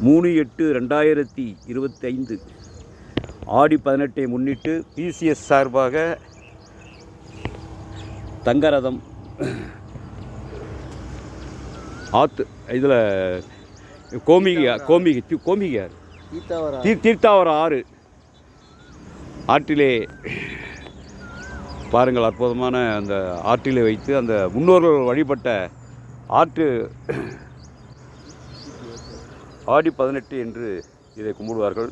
மூணு எட்டு ரெண்டாயிரத்தி இருபத்தைந்து ஆடி பதினெட்டை முன்னிட்டு பிசிஎஸ் சார்பாக தங்கரதம் ஆத்து இதில் கோமிகை கோமிகை கோமிகை ஆறு கீதாவரா தீ தீர்த்தாவரம் ஆறு. ஆற்றிலே பாருங்கள் அற்புதமான அந்த ஆற்றிலே வைத்து அந்த முன்னோர்கள் வழிபட்ட ஆற்று ஆடி பதினெட்டு என்று இதை கும்பிடுவார்கள்.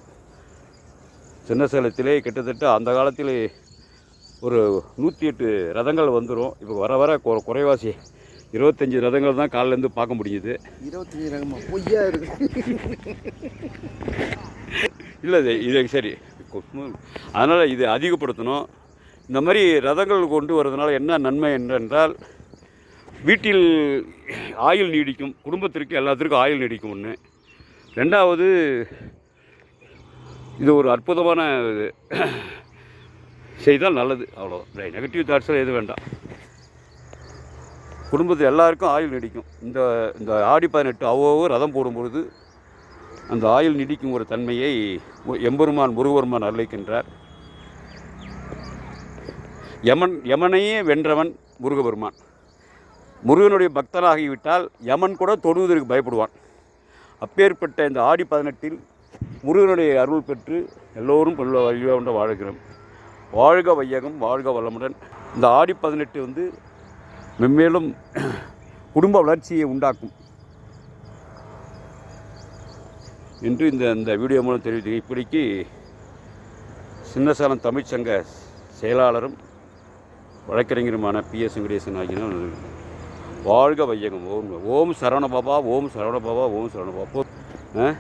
சின்ன சேலத்திலே கிட்டத்தட்ட அந்த காலத்திலே ஒரு நூற்றி எட்டு ரதங்கள் வந்துடும் இப்போ வர வர குறை- குறைவாசி இருபத்தஞ்சி ரதங்கள் தான் காலிலேருந்து பார்க்க முடியுது இருபத்தஞ்சி ரகமா பொய்யா இருக்கு. இல்லை இது இது சரி. அதனால் இது அதிகப்படுத்தணும். இந்த மாதிரி ரதங்கள் கொண்டு வரதுனால என்ன நன்மை என்றென்றால் வீட்டில் ஆயுள் நீடிக்கும் குடும்பத்திற்கு எல்லாத்திற்கும் ஆயுள் நீடிக்கும் ஒன்று ரெண்டாவது இது ஒரு அற்புதமான இது. செய்தால் நல்லது அவ்வளோ நெகட்டிவ் தாட்ஸில் எதுவும் வேண்டாம். குடும்பத்தில் எல்லாருக்கும் ஆயுள் நீடிக்கும். இந்த இந்த ஆடி பதினெட்டு அவ்வளோ ரதம் போடும்பொழுது அந்த ஆயுள் நீடிக்கும் ஒரு தன்மையை மு- எம்பெருமான் முருகபெருமான் அருளிக்கின்றார். யமன் யமனையே வென்றவன் முருகபெருமான். முருகனுடைய பக்தனாகிவிட்டால் யமன் கூட தொடுவதற்கு பயப்படுவான். அப்பேற்பட்ட இந்த ஆடி பதினெட்டில் முருகனுடைய அருள் பெற்று எல்லோரும் கொள்ள வாழ்கிறோம். வாழ்க வையகம் வாழ்க வளமுடன். இந்த ஆடி பதினெட்டு வந்து மென்மேலும் குடும்ப வளர்ச்சியை உண்டாக்கும் என்று இந்த இந்த வீடியோ மூலம் தெரிவித்து இப்படிக்கு சின்னசாலம் தமிழ்ச்சங்க செயலாளரும் வழக்கறிஞருமான பி எஸ் வெங்கடேசன் ஆகியோர் வாழ்க வையகம். ஓம் ஓம் சரவண பாபா ஓம் சரவண பாபா ஓம் சரவண பாபா. ஆ?